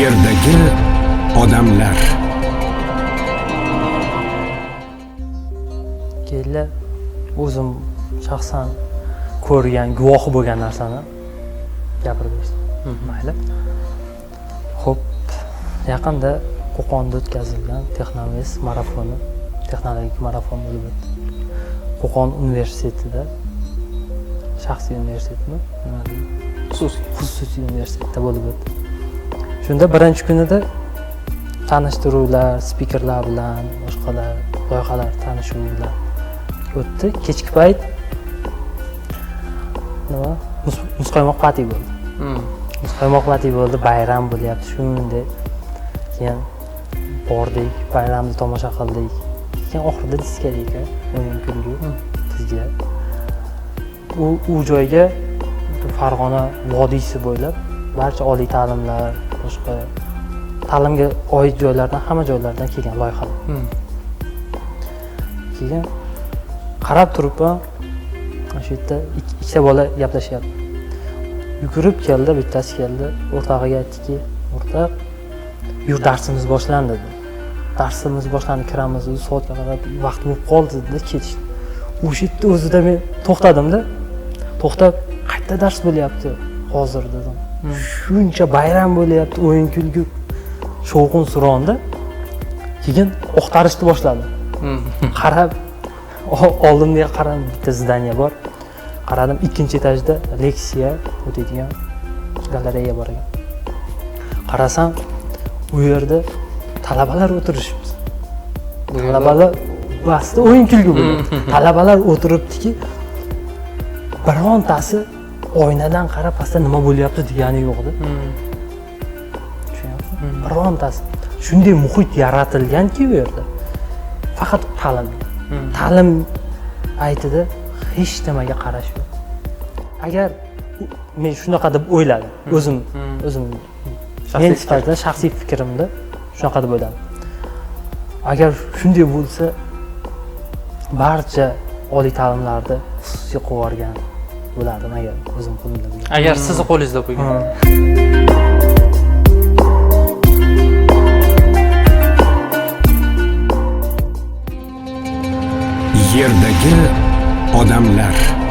yerdagi odamlar keyin o'zim shaxsan ko'rgan guvohi bo'lgan narsani gapirib bersin. Mayli. Ho'p yaqinda qo'qonda o'tkazilgan texnomes marafoni texnologik marafon bo'lib o'tdi. Qo'qon universitetida shaxsiy universitetmi? Xususiy. Xususiy universitetda bo'lib o'tdi shunda birinchi kunida tanishtiruvlar spikerlar bilan boshqalar loyihalar tanishuvlar o'tdi. Kechki payt nima? Muz- muzqaymoq pati bo'ldi. Muzqaymoq pati bo'ldi bayram bo'lyapti shunday. Keyin bordik bayramni tomosha qildik. Keyin oxirida diskoteka o'yin kulgu bizga u u joyga farg'ona vodiysi bo'ylab barcha oliy ta'limlar boshqa ta'limga oid joylardan hamma joylardan kelgan loyihalar. Keyin qarab turibman shu yerda ik- ikkita bola gaplashyapti yugurib keldi bittasi keldi o'rtog'iga aytdiki o'rtoq yur darsimiz boshlandi dedi. Darsimiz boshlandi kiramiz soatga qarab vaqt bo'lib qoldi dedi ketishdi. O'sha yerda o'zida men to'xtadimda to'xtab qayerda dars bo'lyapti hozir? dedim shuncha bayram bo'lyapti o'yin kulgu shovqin suronda keyin o'qtarishni boshladi. Qarab o- oldimga qarab bitta zdание bor. Qaradim ikkinchi etajda leksiya o'taydigan galereya bor ekan. Qarasam u yerda talabalar o'tirishibdi. Talabalar basda o'yin kulgu bo'lyapti talabalar o'tiribdiki birontasi oynadan qarab pastda nima bo'lyapti degani yo'qdi tushunyapsizmi? Birontasi shunday muhit yaratilganki bu yerda faqat ta'lim. Ta'lim paytida hech nimaga qarash yo'q. Agar u- men shunaqa deb o'yladim o'zim o'zim men sifatida shaxsiy fikrimda shunaqa deb o'yladim. Agar shunday bo'lsa barcha oliy ta'limlarni xususiy qilib yuborgan bo'lardim agar o'zim qo'limda agar sizni hmm. qo'lingizda bo'lgan. Hmm. Yerdagi odamlar.